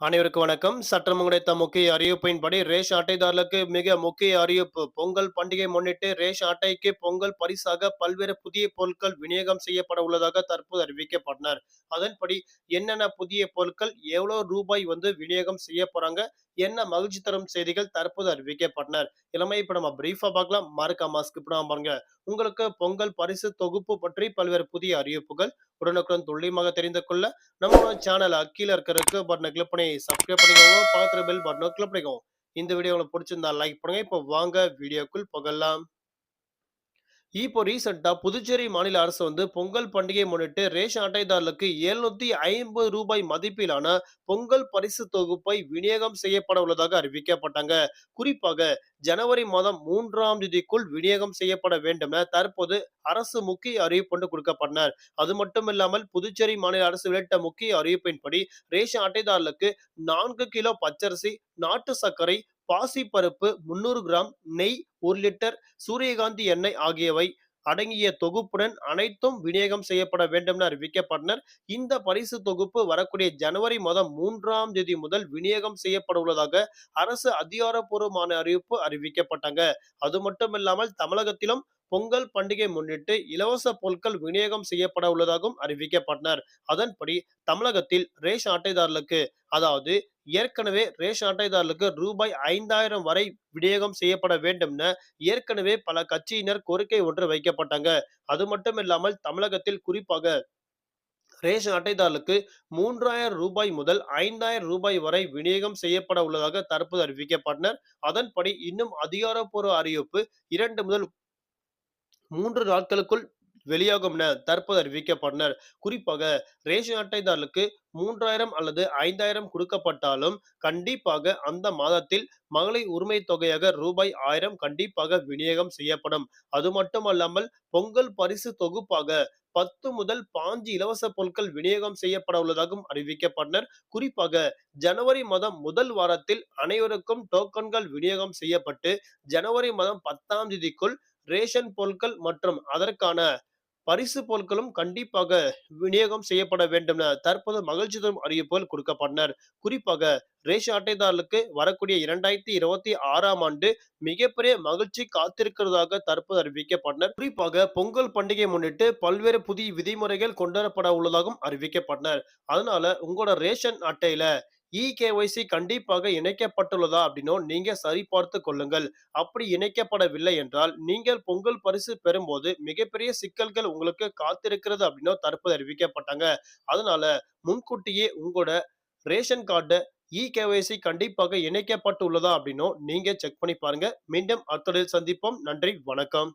அனைவருக்கு வணக்கம். சற்றம் கிடைத்த முக்கிய அறிவிப்பின்படி ரேஷ் அட்டைதாரர்களுக்கு மிக முக்கிய அறிவிப்பு. பொங்கல் பண்டிகை முன்னிட்டு ரேஷ் அட்டைக்கு பொங்கல் பரிசாக பல்வேறு புதிய பொருட்கள் விநியோகம் செய்யப்பட உள்ளதாக தற்போது அறிவிக்கப்பட்டனர். அதன்படி என்னென்ன புதிய பொருட்கள் எவ்வளவு ரூபாய் வந்து விநியோகம் செய்ய போறாங்க என்ன மகிழ்ச்சி தரும் செய்திகள் தற்போது அறிவிக்கப்பட்டனர். இளமை இப்ப நம்ம பிரீஃபா பார்க்கலாம். மறக்காம மாஸ்க் பாருங்க. உங்களுக்கு பொங்கல் பரிசு தொகுப்பு பற்றி பல்வேறு புதிய அறிவிப்புகள் உடனுக்குடன் துல்லியமாக தெரிந்து கொள்ள நம்மளோட சேனல் அக்கீழ இருக்கிறதுக்கு பட்டனை கிளிக் பண்ணி சப்ஸ்கிரைப் பண்ணிக்கோங்க. பக்கத்துல பெல் பட்டனை கிளிக் பண்ணிக்கோங்க. இந்த வீடியோ உங்களுக்கு பிடிச்சிருந்தா லைக் பண்ணுங்க. இப்போ வாங்க வீடியோக்குள் புகழலாம் இப்போ ரீசெண்டா புதுச்சேரி மாநில அரசு வந்து பொங்கல் பண்டிகையை முன்னிட்டு ரேஷன் அட்டைதாரர்களுக்கு எழுநூத்தி ஐம்பது ரூபாய் மதிப்பிலான பொங்கல் பரிசு தொகுப்பை விநியோகம் செய்யப்பட உள்ளதாக அறிவிக்கப்பட்டாங்க. குறிப்பாக ஜனவரி மாதம் மூன்றாம் தேதிக்குள் விநியோகம் செய்யப்பட வேண்டும் என தற்போது அரசு முக்கிய அறிவிப்பு கொடுக்கப்பட்டனர். அது மட்டும் இல்லாமல் புதுச்சேரி மாநில அரசு வெளியிட்ட முக்கிய அறிவிப்பின்படி ரேஷன் அட்டைதாரர்களுக்கு நான்கு கிலோ பச்சரிசி நாட்டு சர்க்கரை பாசிப்பருப்பு முன்னூறு கிராம் நெய் ஒரு லிட்டர் சூரியகாந்தி எண்ணெய் ஆகியவை அடங்கிய தொகுப்புடன் அனைத்தும் விநியோகம் செய்யப்பட வேண்டும் என அறிவிக்கப்பட்டனர் இந்த பரிசு தொகுப்பு வரக்கூடிய ஜனவரி மாதம் மூன்றாம் தேதி முதல் விநியோகம் செய்யப்பட உள்ளதாக அரசு அதிகாரப்பூர்வமான அறிவிப்பு அறிவிக்கப்பட்டாங்க. அது மட்டும் இல்லாமல் தமிழகத்திலும் பொங்கல் பண்டிகை முன்னிட்டு இலவச பொருட்கள் விநியோகம் செய்யப்பட உள்ளதாகவும் அறிவிக்கப்பட்டனர். அதன்படி தமிழகத்தில் ரேஷன் அட்டைதாரர்களுக்கு அதாவது ஏற்கனவே ரேஷன் அட்டைதாரர்களுக்கு ரூபாய் ஐந்தாயிரம் வரை விநியோகம் செய்யப்பட வேண்டும் என ஏற்கனவே பல கட்சியினர் கோரிக்கை ஒன்று வைக்கப்பட்டாங்க. அது மட்டும் இல்லாமல் தமிழகத்தில் குறிப்பாக ரேஷன் அட்டைதாரர்களுக்கு மூன்றாயிரம் ரூபாய் முதல் ஐந்தாயிரம் ரூபாய் வரை விநியோகம் செய்யப்பட உள்ளதாக தற்போது அறிவிக்கப்பட்டனர். அதன்படி இன்னும் அதிகாரப்பூர்வ அறிவிப்பு இரண்டு முதல் மூன்று நாட்களுக்குள் வெளியாகும் என தற்போது அறிவிக்கப்பட்டனர். குறிப்பாக ரேஷன் அட்டைதாரர்களுக்கு மூன்றாயிரம் அல்லது ஐந்தாயிரம் கொடுக்கப்பட்டாலும் கண்டிப்பாக அந்த மாதத்தில் மகளிர் உரிமை தொகையாக ரூபாய் ஆயிரம் கண்டிப்பாக விநியோகம் செய்யப்படும். அது மட்டுமல்லாமல் பொங்கல் பரிசு தொகுப்பாக பத்து முதல் பாஞ்சு இலவச பொருட்கள் விநியோகம் செய்யப்பட உள்ளதாகவும் அறிவிக்கப்பட்டனர். குறிப்பாக ஜனவரி மாதம் முதல் வாரத்தில் அனைவருக்கும் டோக்கன்கள் விநியோகம் செய்யப்பட்டு ஜனவரி மாதம் பத்தாம் தேதிக்குள் ரேஷன் பொருட்கள் மற்றும் அதற்கான பரிசு பொருட்களும் கண்டிப்பாக விநியோகம் செய்யப்பட வேண்டும் என தற்போது மகிழ்ச்சி தரும் அறிவிப்புகள் கொடுக்கப்பட்டனர் குறிப்பாக ரேஷன் அட்டைதாரர்களுக்கு வரக்கூடிய இரண்டாயிரத்தி இருபத்தி ஆறாம் ஆண்டு மிகப்பெரிய மகிழ்ச்சி காத்திருக்கிறதாக தற்போது அறிவிக்கப்பட்டனர் குறிப்பாக பொங்கல் பண்டிகை முன்னிட்டு பல்வேறு புதிய விதிமுறைகள் கொண்டுவரப்பட உள்ளதாகவும் அறிவிக்கப்பட்டனர் அதனால உங்களோட ரேஷன் அட்டையில இகேஒய்சி கண்டிப்பாக இணைக்கப்பட்டுள்ளதா அப்படின்னும் நீங்க சரிபார்த்து கொள்ளுங்கள். அப்படி இணைக்கப்படவில்லை என்றால் நீங்கள் பொங்கல் பரிசு பெறும்போது மிகப்பெரிய சிக்கல்கள் உங்களுக்கு காத்திருக்கிறது அப்படின்னும் தற்போது அறிவிக்கப்பட்டாங்க. அதனால முன்கூட்டியே உங்களோட ரேஷன் கார்டு இகேஒய்சி கண்டிப்பாக இணைக்கப்பட்டுள்ளதா அப்படின்னும் நீங்க செக் பண்ணி பாருங்க. மீண்டும் அத்துடன் சந்திப்போம். நன்றி வணக்கம்.